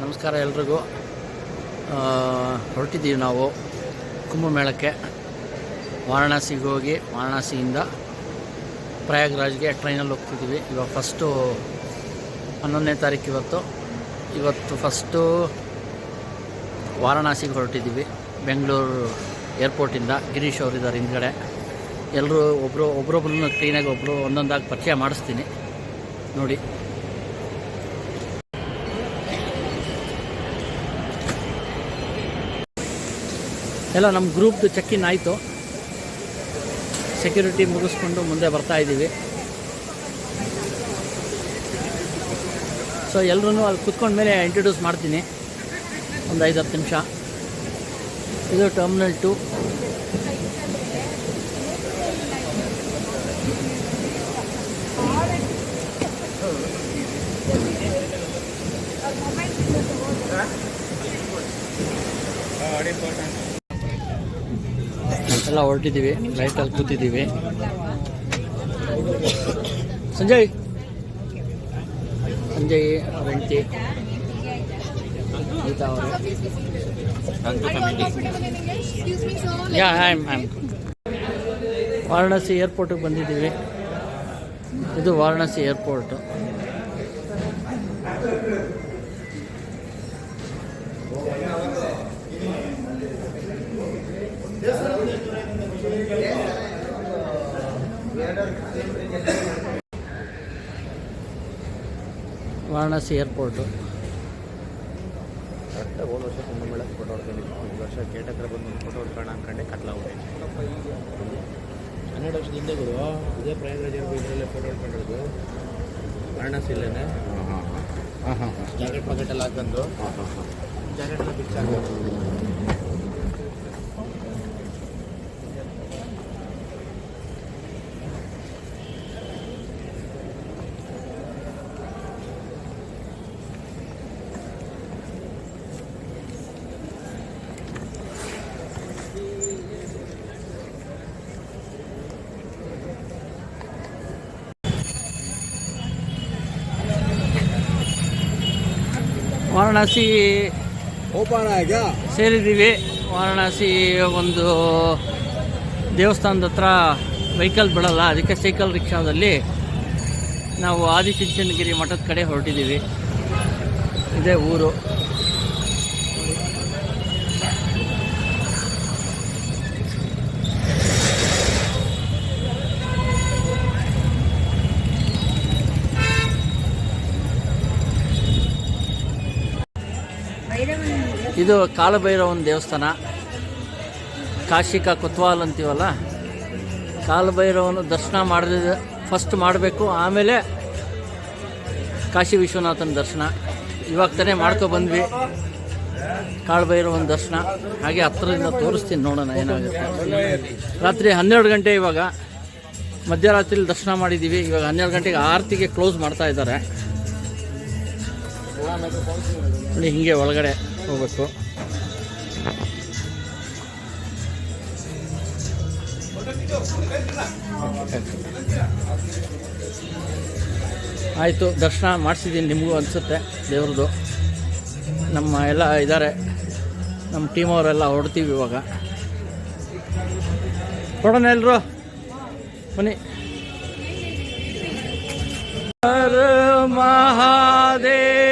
ನಮಸ್ಕಾರ ಎಲ್ರಿಗೂ. ಹೊರಟಿದ್ದೀವಿ ನಾವು ಕುಂಭಮೇಳಕ್ಕೆ. ವಾರಣಾಸಿಗೆ ಹೋಗಿ ವಾರಣಾಸಿಯಿಂದ ಪ್ರಯಾಗ್ರಾಜ್ಗೆ ಟ್ರೈನಲ್ಲಿ ಹೋಗ್ತಿದ್ದೀವಿ. ಇವಾಗ ಫಸ್ಟು ಹನ್ನೊಂದನೇ ತಾರೀಕು ಇವತ್ತು. ಇವತ್ತು ಫಸ್ಟು ವಾರಣಾಸಿಗೆ ಹೊರಟಿದ್ದೀವಿ. ಬೆಂಗಳೂರು ಏರ್ಪೋರ್ಟಿಂದ ಗಿರೀಶ್ ಅವರಿದ್ದಾರೆ ಹಿಂದ್ಗಡೆ. ಎಲ್ಲರೂ ಒಬ್ಬರು ಒಬ್ರೊಬ್ರನ್ನ ಕ್ಲೀನಾಗಿ ಒಬ್ಬರು ಒಂದೊಂದಾಗಿ ಪರಿಚಯ ಮಾಡಿಸ್ತೀನಿ. ನೋಡಿ. ಎಲ್ಲ ನಮ್ಮ ಗ್ರೂಪ್ದು ಚೆಕ್ ಇನ್ ಆಯಿತು. ಸೆಕ್ಯೂರಿಟಿ ಮುಗಿಸ್ಕೊಂಡು ಮುಂದೆ ಬರ್ತಾ ಇದ್ದೀವಿ. ಸೊ ಎಲ್ಲರೂ ಅಲ್ಲಿ ಕುತ್ಕೊಂಡ ಮೇಲೆ ಇಂಟ್ರೊಡ್ಯೂಸ್ ಮಾಡ್ತೀನಿ. ಒಂದು ಐದು ಹತ್ತು ನಿಮಿಷ. ಇದು ಟರ್ಮಿನಲ್ ಟು ಎಲ್ಲ ಹೊರಟಿದ್ದೀವಿ ಫ್ಲೈಟಲ್ಲಿ ಕೂತಿದ್ದೀವಿ. ಸಂಜಯ್. ಸಂಜಯ್ ವೆಂಕಿ. ಗೀತಾ ಅವರು. ಯಾ ಆಮ್ ಐಮ್ ವಾರಣಾಸಿ ಏರ್ಪೋರ್ಟಿಗೆ ಬಂದಿದ್ದೀವಿ. ಇದು ವಾರಣಾಸಿ ಏರ್ಪೋರ್ಟು ವಾರಣಾಸಿ ಏರ್ಪೋರ್ಟು. ಕರೆಕ್ಟಾಗಿ ಹೋದ ವರ್ಷ ಕುಂಭಮೇಳ ಫೋಟೋ ಹೊಡ್ಕೊಂಡಿದ್ದು ಈ ವರ್ಷ ಗೇಟ್ ಹತ್ರ ಬಂದು ಒಂದು ಫೋಟೋ ಹೊಡ್ಕೊಳ್ಳೋಣ ಅನ್ಕೊಂಡೆ ಕತ್ಲಾಗ್ಬಿಟ್ಟೆ ಹನ್ನೆರಡು ವರ್ಷದ ಹಿಂದೆ ಗುರು ಇದೇ ಪ್ರಯಾಗರಾಜ್ ಇದರಲ್ಲೇ ಫೋಟೋ ಹೊಡ್ಕೊಂಡಿದ್ದು ವಾರಣಾಸಿ ಇಲ್ಲೇನೆ. ಹಾಂ ಹಾಂ ಜಾಕೆಟ್ ಪಾಕೆಟ್ ಎಲ್ಲ ಹಾಕೊಂಡು ಜಾಕೆಟ್ ಎಲ್ಲ ವಾರಣಾಸಿ ಓಪನ್ ಆಗ ಸೇರಿದ್ದೀವಿ. ವಾರಣಾಸಿ ಒಂದು ದೇವಸ್ಥಾನದ ಹತ್ರ ವೆಹಿಕಲ್ ಬಿಡಲ್ಲ ಅದಕ್ಕೆ ಸೈಕಲ್ ರಿಕ್ಷಾದಲ್ಲಿ ನಾವು ಆದಿಚುಂಚನಗಿರಿ ಮಠದ ಕಡೆ ಹೊರಟಿದ್ದೀವಿ. ಇದೇ ಊರು. ಇದು ಕಾಲಭೈರವನ ದೇವಸ್ಥಾನ. ಕಾಶಿಕ ಕೊತ್ವಾಲ್ ಅಂತೀವಲ್ಲ? ಕಾಲಭೈರವನ ದರ್ಶನ ಮಾಡಿದ ಫಸ್ಟ್ ಮಾಡಬೇಕು, ಆಮೇಲೆ ಕಾಶಿ ವಿಶ್ವನಾಥನ ದರ್ಶನ. ಇವಾಗ ತಾನೇ ಮಾಡ್ಕೊ ಬಂದ್ವಿ. ಕಾಳಭೈರವನ ದರ್ಶನ. ಹಾಗೆ ಹತ್ತಿರದಿಂದ ತೋರಿಸ್ತೀನಿ ನೋಡೋಣ ಏನಾಗುತ್ತೆ ರಾತ್ರಿ ಹನ್ನೆರಡು ಗಂಟೆ ಇವಾಗ. ಮಧ್ಯರಾತ್ರಿಲಿ ದರ್ಶನ ಮಾಡಿದ್ದೀವಿ. ಇವಾಗ ಹನ್ನೆರಡು ಗಂಟೆಗೆ ಆರತಿಗೆ ಕ್ಲೋಸ್ ಮಾಡ್ತಾ ಇದ್ದಾರೆ. ನೋಡಿ, ಹಿಂಗೆ ಒಳಗಡೆ. ಹೋಗ್ಬೇಕು ಆಯಿತು, ದರ್ಶನ ಮಾಡಿಸಿದ್ದೀನಿ ನಿಮಗೂ ಅನಿಸುತ್ತೆ ದೇವ್ರದ್ದು ನಮ್ಮ ಎಲ್ಲ ಇದ್ದಾರೆ ನಮ್ಮ ಟೀಮ್ ಅವರೆಲ್ಲ ಹೊಡ್ತೀವಿ ಇವಾಗ. ಕೊಡೋಣ ಎಲ್ಲರೂ ಬನ್ನಿ. ಮಹಾದೇವ ಮಹಾದೇವ್.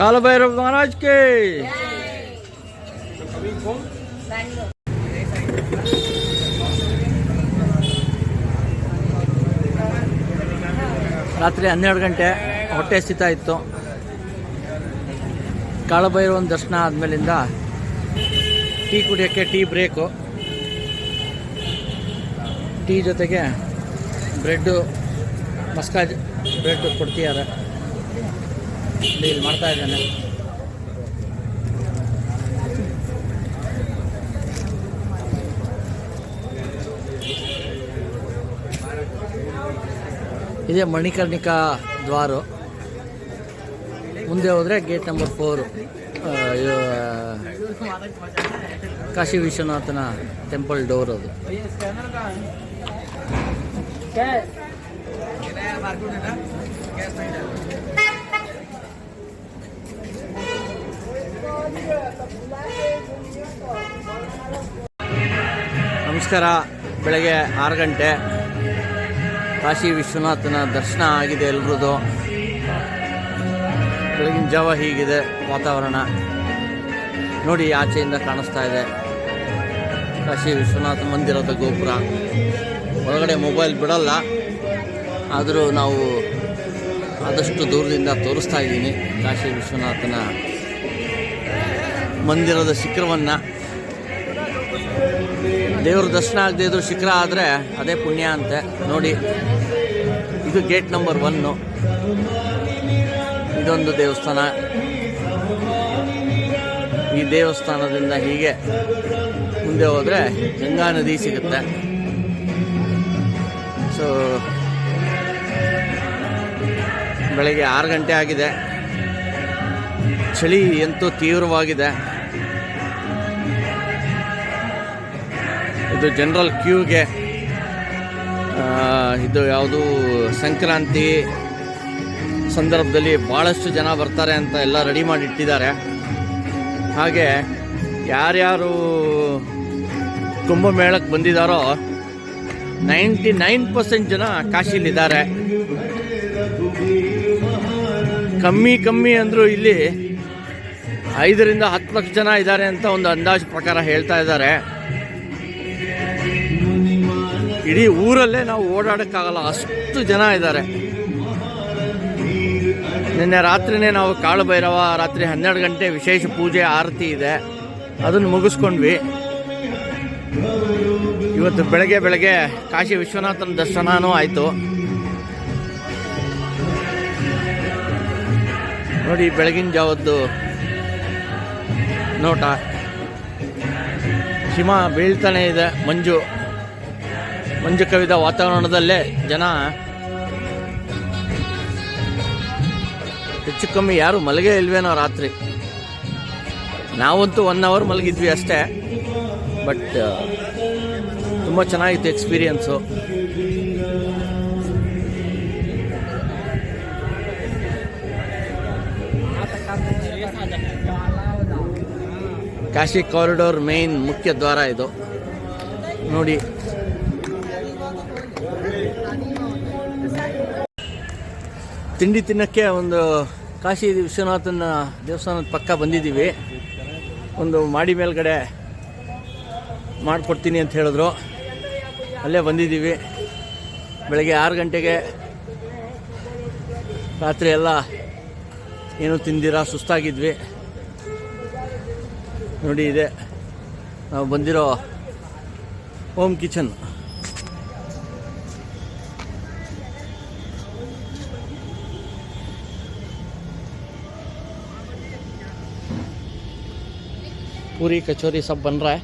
ಕಾಲಭೈರವ್ ಮಹಾರಾಜ್ಗೆ ರಾತ್ರಿ ಹನ್ನೆರಡು ಗಂಟೆ ಹೊಟ್ಟೆ ಸ್ಥಿತ ಇತ್ತು. ಕಾಳಭೈರವನ ದರ್ಶನ ಆದಮೇಲಿಂದ ಟೀ ಕುಡಿಯೋಕ್ಕೆ ಟೀ ಬ್ರೇಕು. ಟೀ ಜೊತೆಗೆ ಬ್ರೆಡ್ಡು ಮಸ್ಕಾಜ್ ಬ್ರೆಡ್ಡು ಕೊಡ್ತಿದ್ದಾರೆ. ಡೀಲ್ ಮಾಡ್ತಾ ಇದ್ದಾನೆ. ಇದೇ ಮಣಿಕರ್ಣಿಕಾ ದ್ವಾರ. ಮುಂದೆ ಹೋದರೆ ಗೇಟ್ ನಂಬರ್ ಫೋರು ಕಾಶಿ ವಿಶ್ವನಾಥನ ಟೆಂಪಲ್ ಡೋರ್ ಅದು. ನಮಸ್ಕಾರ. ಬೆಳಗ್ಗೆ ಆರು ಗಂಟೆ. ಕಾಶಿ ವಿಶ್ವನಾಥನ ದರ್ಶನ ಆಗಿದೆ ಎಲ್ರದ್ದು. ಬೆಳಗಿನ ಜಾವ ಹೀಗಿದೆ ವಾತಾವರಣ. ನೋಡಿ ಆಚೆಯಿಂದ ಕಾಣಿಸ್ತಾ ಇದೆ. ಕಾಶಿ ವಿಶ್ವನಾಥ ಮಂದಿರದ ಗೋಪುರ. ಒಳಗಡೆ ಮೊಬೈಲ್ ಬಿಡಲ್ಲ. ಆದರೂ ನಾವು ಆದಷ್ಟು ದೂರದಿಂದ ತೋರಿಸ್ತಾ ಇದ್ದೀನಿ ಕಾಶಿ ವಿಶ್ವನಾಥನ ಮಂದಿರದ ಶಿಖರವನ್ನು ದೇವ್ರ ದರ್ಶನ ಆಗದೆ ಇದ್ರು ಶಿಖರ ಆದರೆ ಅದೇ ಪುಣ್ಯ ಅಂತೆ. ನೋಡಿ, ಇದು ಗೇಟ್ ನಂಬರ್ ಒನ್ನು ಇದೊಂದು ದೇವಸ್ಥಾನ. ಈ ದೇವಸ್ಥಾನದಿಂದ ಹೀಗೆ ಮುಂದೆ ಹೋದರೆ ಗಂಗಾ ನದಿ ಸಿಗುತ್ತೆ. ಸೊ ಬೆಳಗ್ಗೆ ಆರು ಗಂಟೆ ಆಗಿದೆ. ಚಳಿ ಎಂತೂ ತೀವ್ರವಾಗಿದೆ. ಇದು ಜನರಲ್ ಕ್ಯೂಗೆ ಇದು ಯಾವುದು ಸಂಕ್ರಾಂತಿ ಸಂದರ್ಭದಲ್ಲಿ ಭಾಳಷ್ಟು ಜನ ಬರ್ತಾರೆ ಅಂತ ಎಲ್ಲ ರೆಡಿ ಮಾಡಿ ಇಟ್ಟಿದ್ದಾರೆ ಹಾಗೆ ಯಾರ್ಯಾರು ಕುಂಭಮೇಳಕ್ಕೆ ಬಂದಿದ್ದಾರೋ ನೈಂಟಿ ನೈನ್ ಪರ್ಸೆಂಟ್ ಜನ ಕಾಶಿಲಿದ್ದಾರೆ ಕಮ್ಮಿ ಕಮ್ಮಿ ಅಂದರೂ ಇಲ್ಲಿ ಐದರಿಂದ ಹತ್ತು ಲಕ್ಷ ಜನ ಇದ್ದಾರೆ ಅಂತ ಒಂದು ಅಂದಾಜು ಪ್ರಕಾರ ಹೇಳ್ತಾ ಇದ್ದಾರೆ. ಇಡೀ ಊರಲ್ಲೇ ನಾವು ಓಡಾಡೋಕ್ಕಾಗಲ್ಲ, ಅಷ್ಟು ಜನ ಇದ್ದಾರೆ. ನಿನ್ನೆ ರಾತ್ರಿನೇ ನಾವು ಕಾಳು ಭೈರವ ರಾತ್ರಿ ಹನ್ನೆರಡು ಗಂಟೆ ವಿಶೇಷ ಪೂಜೆ, ಆರತಿ ಇದೆ. ಅದನ್ನು ಮುಗಿಸ್ಕೊಂಡ್ವಿ. ಇವತ್ತು ಬೆಳಗ್ಗೆ ಬೆಳಗ್ಗೆ ಕಾಶಿ ವಿಶ್ವನಾಥನ ದರ್ಶನವೂ ಆಯಿತು. ನೋಡಿ ಬೆಳಗಿನ ಜಾವದ್ದು ನೋಟ. ಹಿಮ ಬೀಳ್ತಾನೆ ಇದೆ ಮಂಜು. ಮಂಜು ಕವಿದ ವಾತಾವರಣದಲ್ಲೇ ಜನ ಹೆಚ್ಚು ಕಮ್ಮಿ ಯಾರು ಮಲಗೇ ಇಲ್ವೇನೋ ರಾತ್ರಿ. ನಾವಂತೂ ಒನ್ ಅವರ್ ಮಲಗಿದ್ವಿ ಅಷ್ಟೇ. ಬಟ್ ತುಂಬ ಚೆನ್ನಾಗಿತ್ತು ಎಕ್ಸ್ಪೀರಿಯನ್ಸು ಕಾಶಿ ಕಾರಿಡೋರ್ ಮೇನ್ ಮುಖ್ಯ ದ್ವಾರ ಇದು. ನೋಡಿ. ತಿಂಡಿ ತಿನ್ನಕ್ಕೆ ಒಂದು ಕಾಶಿ ವಿಶ್ವನಾಥನ ದೇವಸ್ಥಾನದ ಪಕ್ಕ ಬಂದಿದ್ದೀವಿ. ಒಂದು ಮಾಡಿ ಮೇಲ್ಗಡೆ ಮಾಡಿಕೊಡ್ತೀನಿ ಅಂತ ಹೇಳಿದ್ರು. ಅಲ್ಲೇ ಬಂದಿದ್ದೀವಿ. ಬೆಳಗ್ಗೆ ಆರು ಗಂಟೆಗೆ ರಾತ್ರಿ ಎಲ್ಲ ಏನು ತಿಂದಿರ, ಸುಸ್ತಾಗಿದ್ವಿ. ನೋಡಿ ಇದೆ ನಾವು ಬಂದಿರೋ ಹೋಮ್ ಕಿಚನ್ पूरी कचौरी सब बन रहा है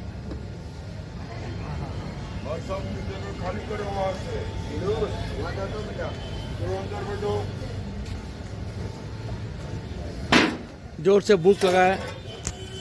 जोर से भूख लगा है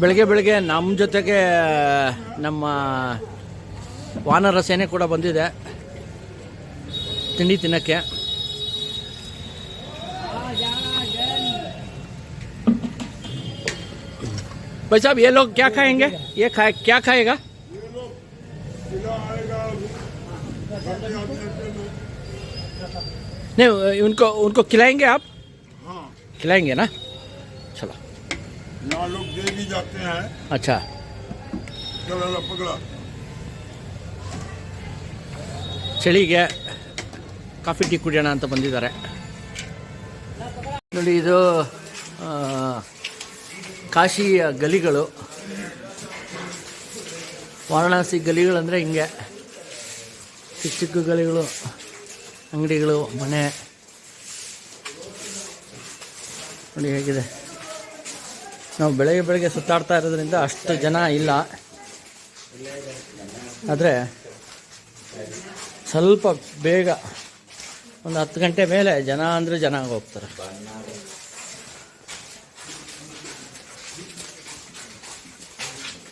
ಬೆಳಗ್ಗೆ ಬೆಳಗ್ಗೆ ನಮ್ಮ ಜೊತೆಗೆ ನಮ್ಮ ವಾನರ ಸೇನೆ ಕೂಡ ಬಂದಿದೆ ತಿಂಡಿ ತಿನ್ನಕ್ಕೆ भाई साहब ये लोग क्या खाएंगे ये खाए क्या खाएगा नहीं उनको उनको खिलाएंगे आप हाँ खिलाएंगे ना चलो यहाँ लोग दे भी जाते हैं अच्छा चलो पकड़ा ಚಳಿಗೆ ಕಾಫಿ ಟೀ ಕುಡಿಯೋಣ ಅಂತ ಬಂದಿದ್ದಾರೆ ನೋಡಿ ಇದು ಆ, ಕಾಶಿಯ ಗಲಿಗಳು ವಾರಣಾಸಿ ಗಲಿಗಳಂದರೆ ಹಿಂಗೆ ಚಿಕ್ಕ ಚಿಕ್ಕ ಗಲಿಗಳು ಅಂಗಡಿಗಳು ಮನೆ ನೋಡಿ ಹೇಗಿದೆ ನಾವು ಬೆಳಗ್ಗೆ ಬೆಳಗ್ಗೆ ಸುತ್ತಾಡ್ತಾ ಇರೋದ್ರಿಂದ ಅಷ್ಟು ಜನ ಇಲ್ಲ. ಆದರೆ ಸ್ವಲ್ಪ ಬೇಗ ಒಂದು ಹತ್ತು ಗಂಟೆ ಮೇಲೆ ಜನ ಅಂದರೆ ಜನ ಹೋಗ್ತಾರೆ.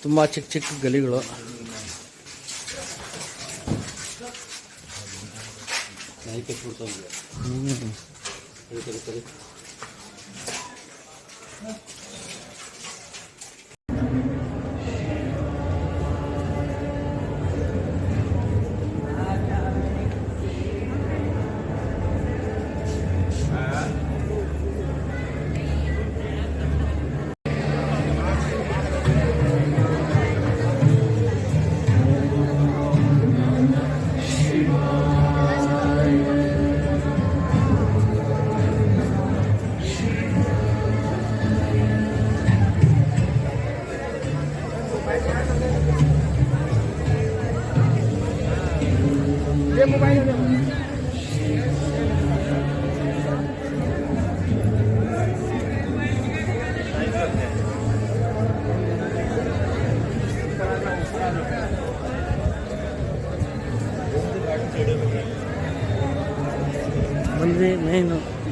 ತುಂಬ ಚಿಕ್ಕ ಚಿಕ್ಕ ಗಲಿಗಳು. ಹ್ಮ್.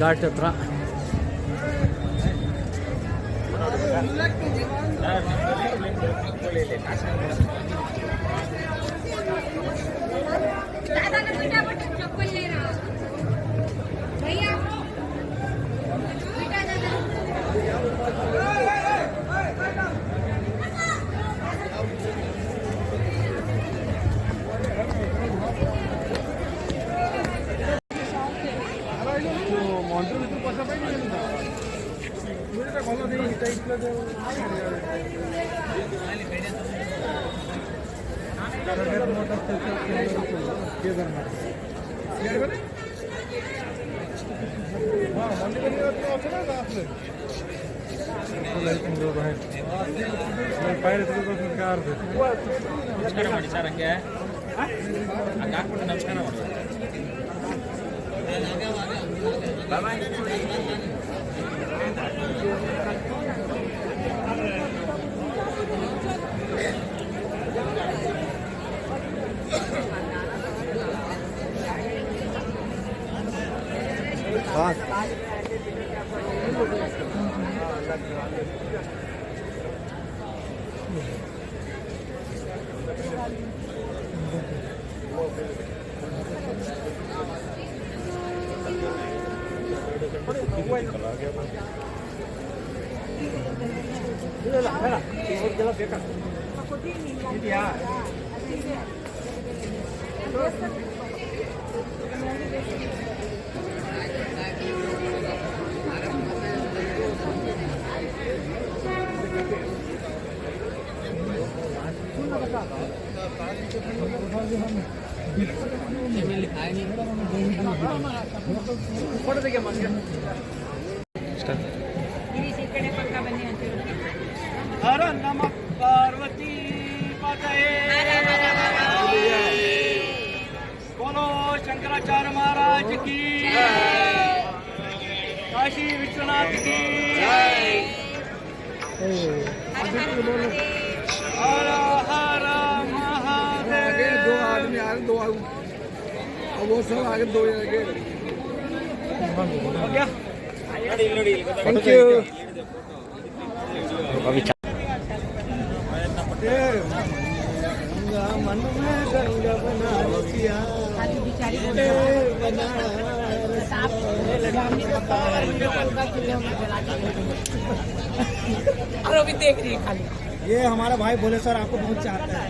ಘಾಟ್ ಹತ್ರ. ನಮಸ್ಕಾರ ಮಾಡಿ ಸರ್ ಹಂಗೆ ಹಂಗೆ ಹಾಕ್ಬಿಟ್ಟು ನಮಸ್ಕಾರ ಮಾಡಿ இல்ல இல்ல வேணாம் இதெல்லாம் பேக்கா இல்லையா पक्का बन्नी आंटी ಹರ ನಮ ಪಾರ್ವತಿ बोलो शंकराचार्य महाराज की काशी विश्वनाथ की आ दो वो सब आगे दो आगे थैंक यू मन में गंगा बना रसिया आधी और अभी देख रही है खाली। ये हमारा भाई बोले सर आपको बहुत चाहता है।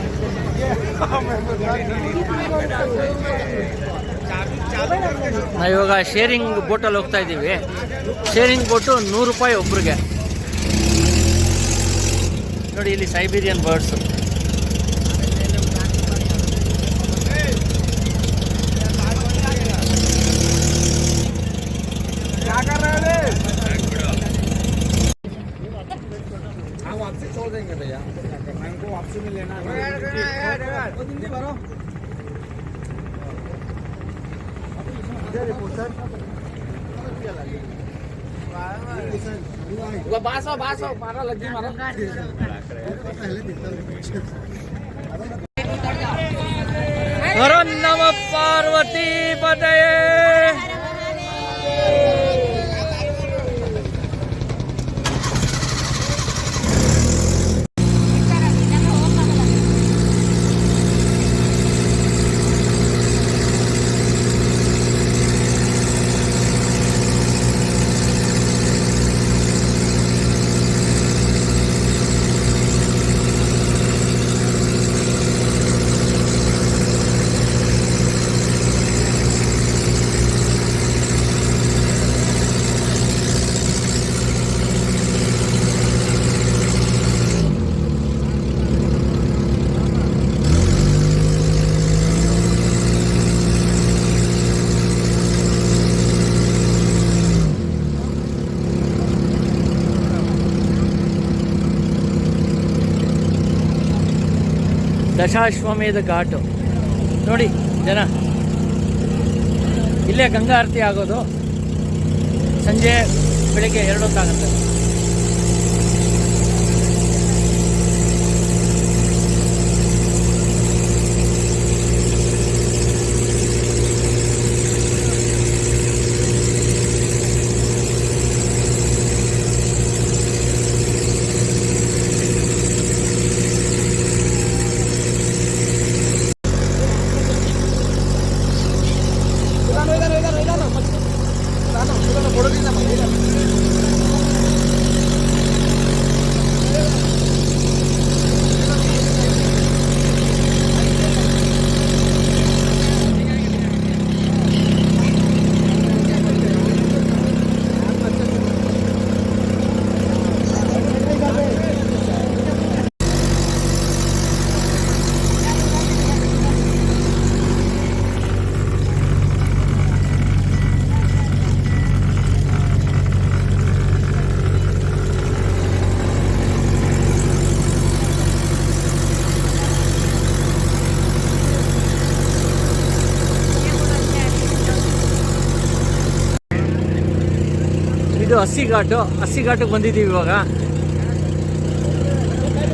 ये हमें बता ನಾವು ಇವಾಗ ಶೇರಿಂಗ್ ಬೋಟಲ್ಲಿ ಹೋಗ್ತಾ ಇದ್ದೀವಿ ಶೇರಿಂಗ್ ಬೋಟು ನೂರು ರೂಪಾಯಿ ಒಬ್ರಿಗೆ ನೋಡಿ ಇಲ್ಲಿ ಸೈಬೀರಿಯನ್ ಬರ್ಡ್ಸು क्या कर रहे हैं हम वापसी छोड़ देंगे भैया हमको वापसी में लेना है બાસો બાસો મારા લગી મારા પાર્વતી પદયે. ದಶಾಶ್ವಮೇಧ ಘಾಟು. ನೋಡಿ ಜನ. ಇಲ್ಲೇ ಗಂಗಾ ಆರತಿ ಆಗೋದು ಸಂಜೆ ಬೆಳಿಗ್ಗೆ ಎರಡು ಹೊತ್ತಾಗುತ್ತೆ. ಇದು ಹಸಿ ಘಾಟು. ಹಸಿ ಘಾಟಿಗೆ ಬಂದಿದ್ದೀವಿ ಇವಾಗ.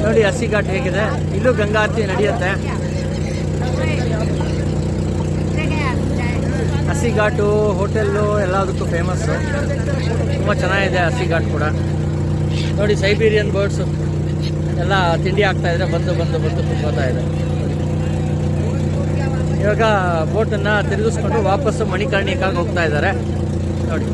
ನೋಡಿ ಹಸಿ ಘಾಟ್ ಹೇಗಿದೆ. ಇಲ್ಲೂ ಗಂಗಾ ಆರತಿ ನಡೆಯುತ್ತೆ. ಹಸಿ ಘಾಟು, ಹೋಟೆಲ್ಲು ಎಲ್ಲದಕ್ಕೂ ಫೇಮಸ್ಸು ತುಂಬ ಚೆನ್ನಾಗಿದೆ ಹಸಿ ಘಾಟ್ ಕೂಡ. ನೋಡಿ ಸೈಬೀರಿಯನ್ ಬರ್ಡ್ಸು. ಎಲ್ಲ ತಿಂಡಿ ಆಗ್ತಾ ಇದ್ರೆ ಬಂದು ಬಂದು ಬಂದು ತುಂಬೋತಾ ಇದೆ. ಇವಾಗ ಬೋಟನ್ನು ತಿರುಗಿಸ್ಕೊಂಡು ವಾಪಸ್ಸು ಮಣಿಕರ್ಣಿಕಾಗಿ ಹೋಗ್ತಾ ಇದ್ದಾರೆ. ನೋಡಿ.